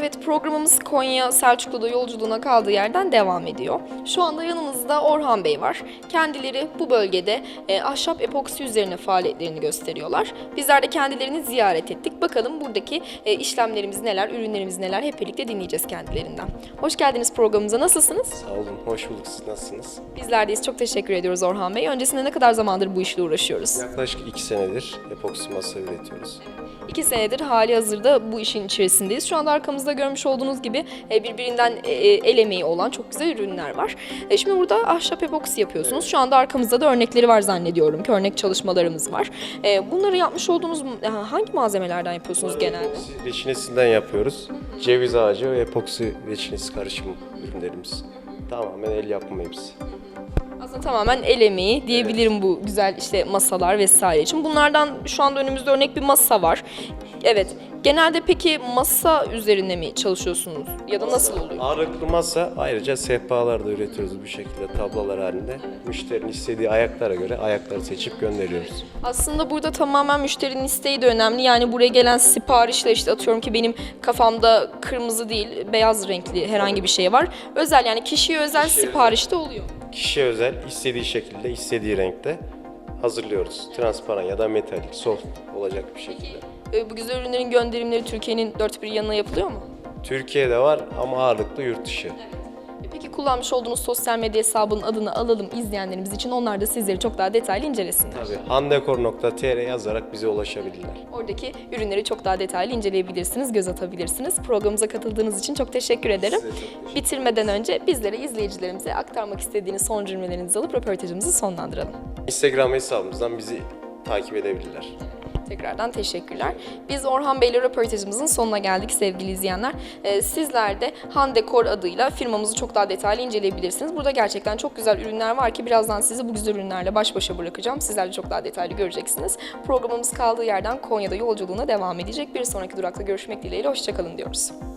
Programımız Konya Selçuklu'da yolculuğuna kaldığı yerden devam ediyor. Şu anda yanımızda Orhan Bey var. Kendileri bu bölgede e, ahşap epoksi üzerine faaliyetlerini gösteriyorlar. Bizler de kendilerini ziyaret ettik. Bakalım buradaki e, işlemlerimiz neler, ürünlerimiz neler hep birlikte dinleyeceğiz kendilerinden. Hoş geldiniz programımıza. Nasılsınız? Sağ olun, hoş bulduk. Siz nasılsınız? Bizler deyiz. Çok teşekkür ediyoruz Orhan Bey. Öncesinde ne kadar zamandır bu işle uğraşıyoruz? Yaklaşık iki senedir epoksi masa üretiyoruz. İki senedir hali hazırda bu işin içerisindeyiz. Şu anda arkamızda görmüş olduğunuz gibi e, birbirinden e, e, el emeği olan çok güzel ürünler var. Şimdi burada ahşap epoksi yapıyorsunuz. Şu anda arkamızda da örnekleri var zannediyorum ki örnek çalışmalarımız var. Bunları yapmış olduğunuz hangi malzemelerden yapıyorsunuz genelde? Reçinesinden yapıyoruz. Ceviz ağacı ve epoksi reçinesi karışımı ürünlerimiz. Tamamen el yapımı hepsi. Aslında tamamen el emeği diyebilirim bu güzel işte masalar vesaire için. Bunlardan şu anda önümüzde örnek bir masa var. Evet. Genelde peki masa üzerine mi çalışıyorsunuz ya da nasıl oluyor? Ağırlıklı masa ayrıca sehpalar da üretiyoruz bu şekilde tablolar halinde. Müşterinin istediği ayaklara göre ayakları seçip gönderiyoruz. Aslında burada tamamen müşterinin isteği de önemli. Yani buraya gelen siparişle işte atıyorum ki benim kafamda kırmızı değil beyaz renkli herhangi bir şey var. Özel yani kişiye özel Kişiye sipariş de oluyor. Kişiye özel istediği şekilde, istediği renkte hazırlıyoruz. Transparan ya da metalik, soft olacak bir şekilde. Ee, Bu güzel ürünlerin gönderimleri Türkiye'nin dört bir yanına yapılıyor mu? Türkiye'de var ama ağırlıklı yurt dışı. E Peki kullanmış olduğunuz sosyal medya hesabının adını alalım izleyenlerimiz için. Onlar da sizleri çok daha detaylı incelesinler. Tabii handekor.tr yazarak bize ulaşabilirler. Oradaki ürünleri çok daha detaylı inceleyebilirsiniz, göz atabilirsiniz. Programımıza katıldığınız için çok teşekkür ederim. Size çok teşekkür Bitirmeden önce bizlere, izleyicilerimize aktarmak istediğiniz son cümlelerinizi alıp röportajımızı sonlandıralım. Instagram hesabımızdan bizi takip edebilirler. Tekrardan teşekkürler. Biz Orhan Bey'le röportajımızın sonuna geldik sevgili izleyenler. Ee, sizler de Han Dekor adıyla firmamızı çok daha detaylı inceleyebilirsiniz. Burada gerçekten çok güzel ürünler var ki birazdan sizi bu güzel ürünlerle baş başa bırakacağım. Sizler de çok daha detaylı göreceksiniz. Programımız kaldığı yerden Konya'da yolculuğuna devam edecek. Bir sonraki durakta görüşmek dileğiyle. Hoşçakalın diyoruz.